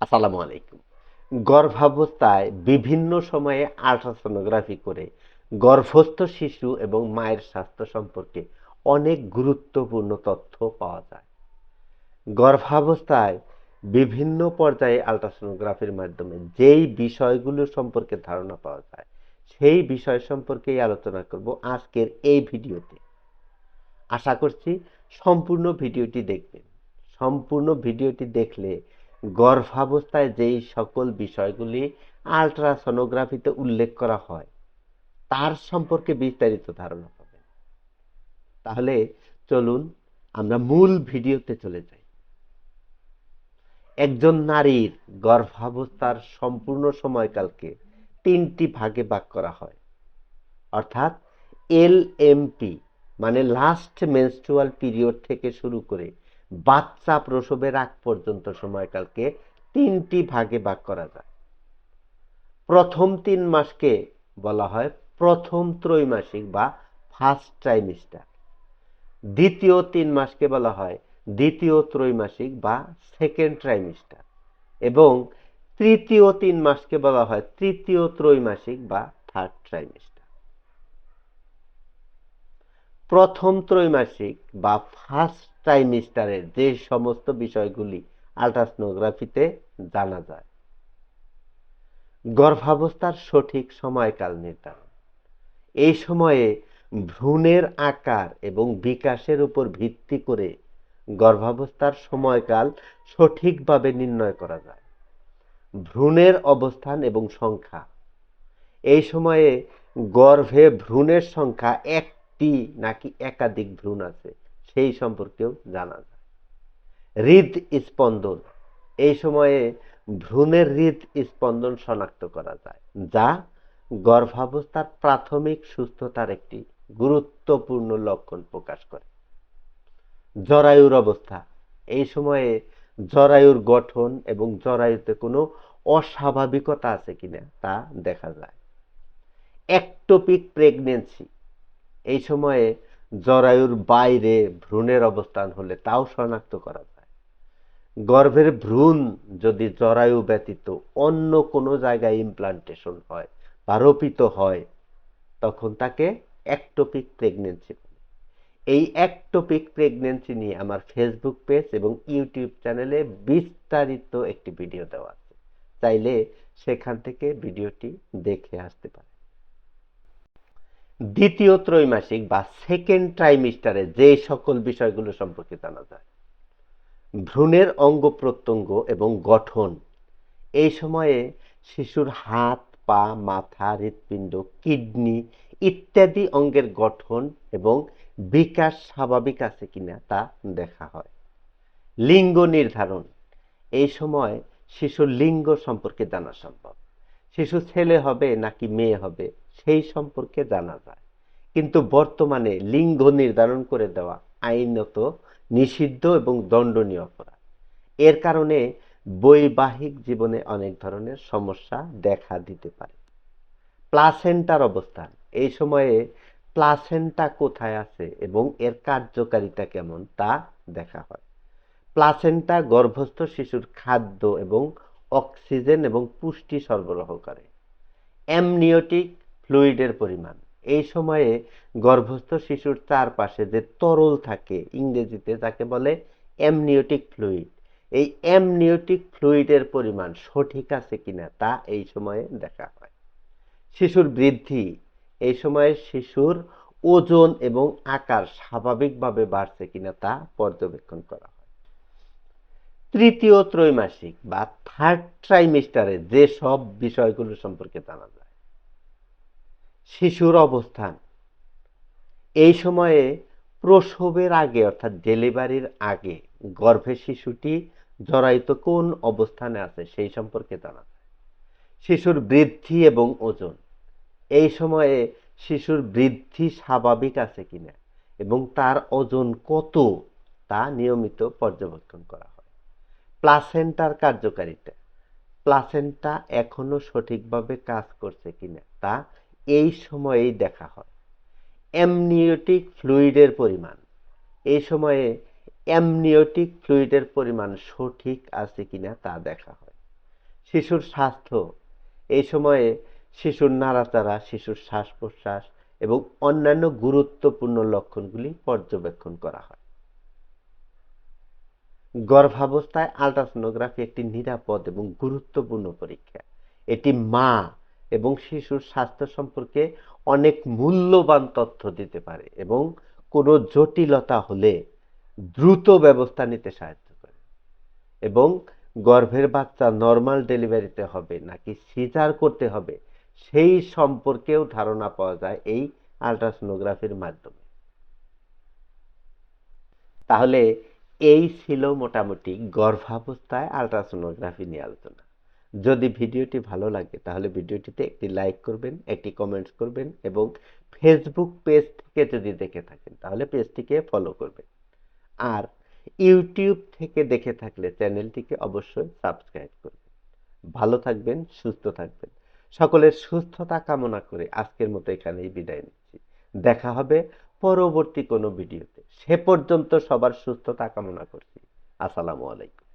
আসসালামু আলাইকুম। গর্ভাবস্থায় বিভিন্ন সময়ে আল্ট্রাসোনোগ্রাফি করে গর্ভস্থ শিশু এবং মায়ের স্বাস্থ্য সম্পর্কে অনেক গুরুত্বপূর্ণ তথ্য পাওয়া যায়। গর্ভাবস্থায় বিভিন্ন পর্যায়ে আল্ট্রাসোনোগ্রাফির মাধ্যমে যেই বিষয়গুলো সম্পর্কে ধারণা পাওয়া যায়, সেই বিষয় সম্পর্কেই আলোচনা করব আজকের এই ভিডিওতে। আশা করছি সম্পূর্ণ ভিডিওটি দেখবেন। সম্পূর্ণ ভিডিওটি দেখলে গর্ভাবস্থায় যেই সকল বিষয়গুলি আল্ট্রাসোনোগ্রাফিতে উল্লেখ করা হয়, তার সম্পর্কে বিস্তারিত ধারণা পাবেন। তাহলে চলুন আমরা মূল ভিডিওতে চলে যাই। একজন নারীর গর্ভাবস্থার সম্পূর্ণ সময়কালকে তিনটি ভাগে ভাগ করা হয়। অর্থাৎ এল এমপি মানে লাস্ট মেনস্ট্রুয়াল পিরিয়ড থেকে শুরু করে বাচ্চা প্রসবের আগ পর্যন্ত সময়কালকে তিনটি ভাগে ভাগ করা যায়। প্রথম তিন মাসকে বলা হয় প্রথম ত্রৈমাসিক বা ফার্স্ট ট্রাইমিস্টার দ্বিতীয় তিন মাসকে বলা হয় দ্বিতীয় ত্রৈমাসিক বা সেকেন্ড ট্রাইমিস্টার এবং তৃতীয় তিন মাসকে বলা হয় তৃতীয় ত্রৈমাসিক বা থার্ড ট্রাইমিস্টার প্রথম ত্রৈমাসিক বা ফার্স্ট ট্রাইমিস্টারের যে সমস্ত বিষয়গুলি আল্ট্রাসোনোগ্রাফিতে জানা যায়। গর্ভাবস্থার সঠিক সময়কাল নির্ধারণ। এই সময়ে ভ্রূণের আকার এবং বিকাশের উপর ভিত্তি করে গর্ভাবস্থার সময়কাল সঠিকভাবে নির্ণয় করা যায়। ভ্রূণের অবস্থান এবং সংখ্যা। এই সময়ে গর্ভে ভ্রূণের সংখ্যা একটি নাকি একাধিক ভ্রূণ আছে, সেই সম্পর্কেও জানা যায়। হৃদ স্পন্দন, এই সময়ে ভ্রূণের হৃদ স্পন্দন শনাক্ত করা যায়, যা গর্ভাবস্থার প্রাথমিক সুস্থতার একটি গুরুত্বপূর্ণ লক্ষণ প্রকাশ করে। জরায়ুর অবস্থা, এই সময়ে জরায়ুর গঠন এবং জরায়ুতে কোনো অস্বাভাবিকতা আছে কিনা তা দেখা যায়। একটোপিক প্রেগনেন্সি এই সময়ে জরায়ুর বাইরে ভ্রূণের অবস্থান হলে তাও শনাক্ত করা যায়। গর্ভের ভ্রূণ যদি জরায়ু ব্যতীত অন্য কোনো জায়গায় ইমপ্লান্টেশন হয় বা রোপিত হয়, তখন তাকে একটোপিক প্রেগনেন্সি এই একটোপিক প্রেগনেন্সি নিয়ে আমার ফেসবুক পেজ এবং ইউটিউব চ্যানেলে বিস্তারিত একটি ভিডিও দেওয়া আছে। চাইলে সেখান থেকে ভিডিওটি দেখে আসতে পারে দ্বিতীয় ত্রৈমাসিক বা সেকেন্ড ট্রাইমিস্টারে যে সকল বিষয়গুলো সম্পর্কে জানা যায়, ভ্রূণের অঙ্গ প্রত্যঙ্গ এবং গঠন, এই সময়ে শিশুর হাত, পা, মাথা, হৃৎপিণ্ড, কিডনি ইত্যাদি অঙ্গের গঠন এবং বিকাশ স্বাভাবিক আছে কিনা তা দেখা হয়। লিঙ্গ নির্ধারণ, এই সময় শিশুর লিঙ্গ সম্পর্কে জানা সম্ভব। শিশু ছেলে হবে নাকি মেয়ে হবে সেই সম্পর্কে জানা যায়। কিন্তু বর্তমানে লিঙ্গ নির্ধারণ করে দেওয়া আইনত নিষিদ্ধ এবং দণ্ডনীয় অপরাধ। এর কারণে বৈবাহিক জীবনে অনেক ধরনের সমস্যা দেখা দিতে পারে। প্লাসেন্টার অবস্থান। এই সময়ে প্লাসেন্টা কোথায় আছে এবং এর কার্যকারিতা কেমন তা দেখা হয়। প্লাসেন্টা গর্ভস্থ শিশুর খাদ্য এবং অক্সিজেন এবং পুষ্টি সরবরাহ করে। অ্যামনিওটিক ফ্লুইডের পরিমাণ। এই সময়ে গর্ভস্থ শিশুর চারপাশে যে তরল থাকে, ইংরেজিতে যাকে বলে অ্যামনিওটিক ফ্লুইড, এই অ্যামনিওটিক ফ্লুইডের পরিমাণ সঠিক আছে কিনা তা এই সময়ে দেখা হয়। শিশুর বৃদ্ধি, এই সময়ে শিশুর ওজন এবং আকার স্বাভাবিকভাবে বাড়ছে কিনা তা পর্যবেক্ষণ করা হয়। তৃতীয় ত্রৈমাসিক বা থার্ড ট্রাইমিস্টারে যে সব বিষয়গুলো সম্পর্কে জানা যায় শিশুর অবস্থান। এই সময়ে প্রসবের আগে, অর্থাৎ ডেলিভারির আগে, গর্ভে শিশুটি জরায়িত কোন অবস্থানে আছে সেই সম্পর্কে জানা শিশুর বৃদ্ধি এবং ওজন। এই সময়ে শিশুর বৃদ্ধি স্বাভাবিক আছে কিনা এবং তার ওজন কত তা নিয়মিত পর্যবেক্ষণ করা হয়। প্লাসেন্টার কার্যকারিতা। প্লাসেন্টা এখনও সঠিকভাবে কাজ করছে কিনা তা এই সময়েই দেখা হয়। অ্যামনিওটিক ফ্লুইডের পরিমাণ। এই সময়ে অ্যামনিওটিক ফ্লুইডের পরিমাণ সঠিক আছে কিনা তা দেখা হয়। শিশুর স্বাস্থ্য। এই সময়ে শিশুর নাড়াচাড়া, শিশুর শ্বাস প্রশ্বাস এবং অন্যান্য গুরুত্বপূর্ণ লক্ষণগুলি পর্যবেক্ষণ করা হয়। গর্ভাবস্থায় আলট্রাসোনোগ্রাফি একটি নিরাপদ এবং গুরুত্বপূর্ণ পরীক্ষা। এটি মা এবং শিশুর স্বাস্থ্য সম্পর্কে অনেক মূল্যবান তথ্য দিতে পারে এবং কোনো জটিলতা হলে দ্রুত ব্যবস্থা নিতে সাহায্য করে। এবং গর্ভের বাচ্চা নর্মাল ডেলিভারিতে হবে নাকি সিজার করতে হবে, সেই সম্পর্কেও ধারণা পাওয়া যায় এই আলট্রাসোনোগ্রাফির মাধ্যমে। তাহলে এই ছিল মোটামুটি গর্ভাবস্থায় আলট্রাসোনোগ্রাফি নিয়ে আলোচনা। যদি ভিডিওটি ভালো লাগে, তাহলে ভিডিওটিতে একটি লাইক করবেন, একটি কমেন্টস করবেন এবং ফেসবুক পেজ থেকে যদি দেখে থাকেন, তাহলে পেজটিকে ফলো করবেন। আর ইউটিউব থেকে দেখে থাকলে চ্যানেলটিকে অবশ্যই সাবস্ক্রাইব করবেন। ভালো থাকবেন, সুস্থ থাকবেন। সকলের সুস্থতা কামনা করে আজকের মতো এখানেই বিদায় নিচ্ছি। দেখা হবে পরবর্তী কোনো ভিডিওতে। সে পর্যন্ত সবার সুস্থতা কামনা করছি। আসসালামু আলাইকুম।